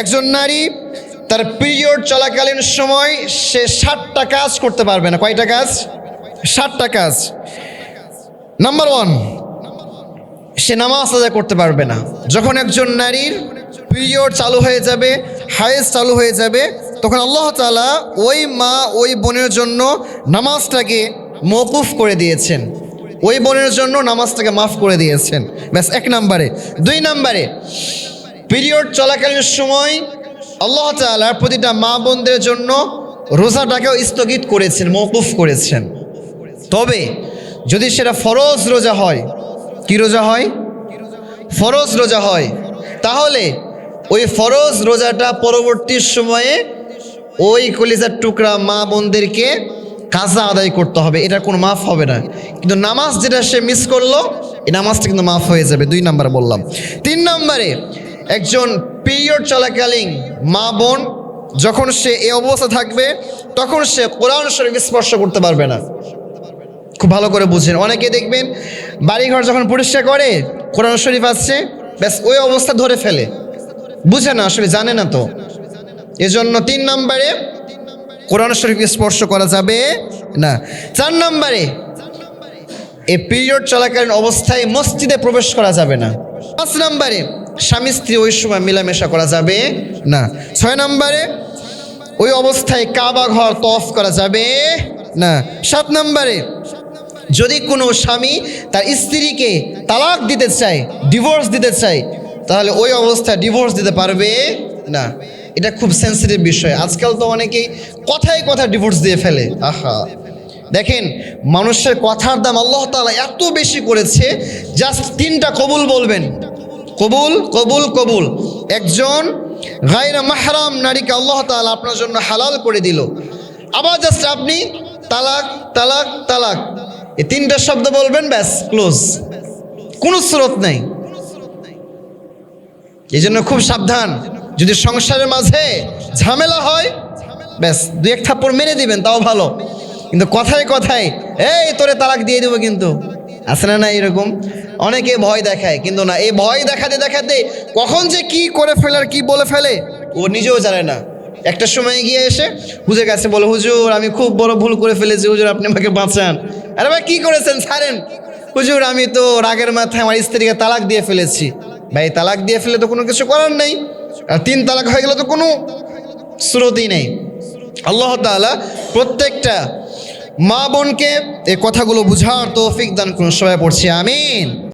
একজন নারী তার পিরিয়ড চলাকালীন সময় সে ষাটটা কাজ করতে পারবে না। কয়টা কাজ? ষাটটা কাজ। নাম্বার ওয়ান সে নামাজ আদায় করতে পারবে না। যখন একজন নারীর পিরিয়ড চালু হয়ে যাবে হায়েস চালু হয়ে যাবে, তখন আল্লাহ তালা ওই মা, ওই বোনের জন্য নামাজটাকে মকুফ করে দিয়েছেন। ওই বোনের জন্য নামাজটাকে মাফ করে দিয়েছেন। ব্যাস, এক নম্বরে। দুই নম্বরে পিরিয়ড চলাকালীন সময় আল্লাহ তালা প্রতিটা মা বোনদের জন্য রোজাটাকেও স্থগিত করেছেন মকুফ করেছেন। তবে যদি সেটা ফরজ রোজা হয়, কি রোজা হয়? ফরজ রোজা হয়। তাহলে ওই ফরজ রোজাটা পরবর্তী সময়ে ওই কলিজার টুকরা মা বোনদেরকে কাজা আদায় করতে হবে। এটা কোনো মাফ হবে না। কিন্তু নামাজ যেটা সে মিস করল, এই নামাজটা কিন্তু মাফ হয়ে যাবে। দুই নাম্বার বললাম। তিন নম্বরে একজন পিরিয়ড চলাকালীন মা বোন, যখন সে এ অবস্থা থাকবে, তখন সে কোরআন শরীফ স্পর্শ করতে পারবে না। খুব ভালো করে বুঝেন। অনেকে দেখবেন, বাড়িঘর যখন পরিষ্কার করে, কোরআন শরীফ আসছে, ব্যাস ওই অবস্থা ধরে ফেলে। বুঝে না, আসলে জানে না তো। এজন্য তিন নম্বরে কোরআন শরীফ স্পর্শ করা যাবে না। চার নম্বরে এই পিরিয়ড চলাকালীন অবস্থায় মসজিদে প্রবেশ করা যাবে না। পাঁচ নম্বরে স্বামী স্ত্রী ওই সময় মেলামেশা করা যাবে না। ছয় নম্বরে, ওই অবস্থায় কাবা ঘর তফ করা যাবে না। সাত নম্বরে, যদি কোনো স্বামী তার স্ত্রীকে তালাক দিতে চায় ডিভোর্স দিতে চায়, তাহলে ওই অবস্থায় ডিভোর্স দিতে পারবে না। এটা খুব সেন্সিটিভ বিষয়। আজকাল তো অনেকেই কথায় কথা ডিভোর্স দিয়ে ফেলে। আহা। দেখেন, মানুষের কথার দাম আল্লাহ তাআলা এত বেশি করেছে জাস্ট তিনটা কবুল বলবেন। কবুল কবুল কবুল। একজন গায়রা মাহরাম নারীকে আল্লাহ তাআলা আপনার জন্য হালাল করে দিল। আবার জাস্ট আপনি তালাক তালাক তালাক। এই তিনটা শব্দ বলবেন, ব্যাস ক্লোজ কোনো স্রোত নাই। এই জন্য খুব সাবধান। যদি সংসারের মাঝে ঝামেলা হয়, ব্যাস, দুই এক থাপ্পড় মেরে দিবেন, তাও ভালো। কিন্তু কথায় কথায়, এই, তোরে তালাক দিয়ে দেবো কিন্তু। আছে না না এরকম? অনেকে ভয় দেখায়, কিন্তু না, এই ভয় দেখাতে দেখাতে কখন যে কি করে ফেলে আর কি বলে ফেলে, ও নিজেও জানে না। একটা সময় গিয়ে এসে হুজুর কাছে বলো, হুজুর, আমি খুব বড় ভুল করে ফেলেছি, হুজুর, আপনি আমাকে বাঁচান। আরে ভাই, কি করেছেন? ছাড়েন। হুজুর, আমি তো রাগের মাথায় আমার স্ত্রীকে তালাক দিয়ে ফেলেছি। ভাই, তালাক দিয়ে ফেলে তো কোনো কিছু করার নেই। আর তিন তালাক হয়ে গেলে তো কোনো স্রোতই নেই। আল্লাহ তাআলা প্রত্যেকটা মা বোনকে এই কথাগুলো বুঝার তৌফিক দান করুন। সবাই পড়ছি আমিন।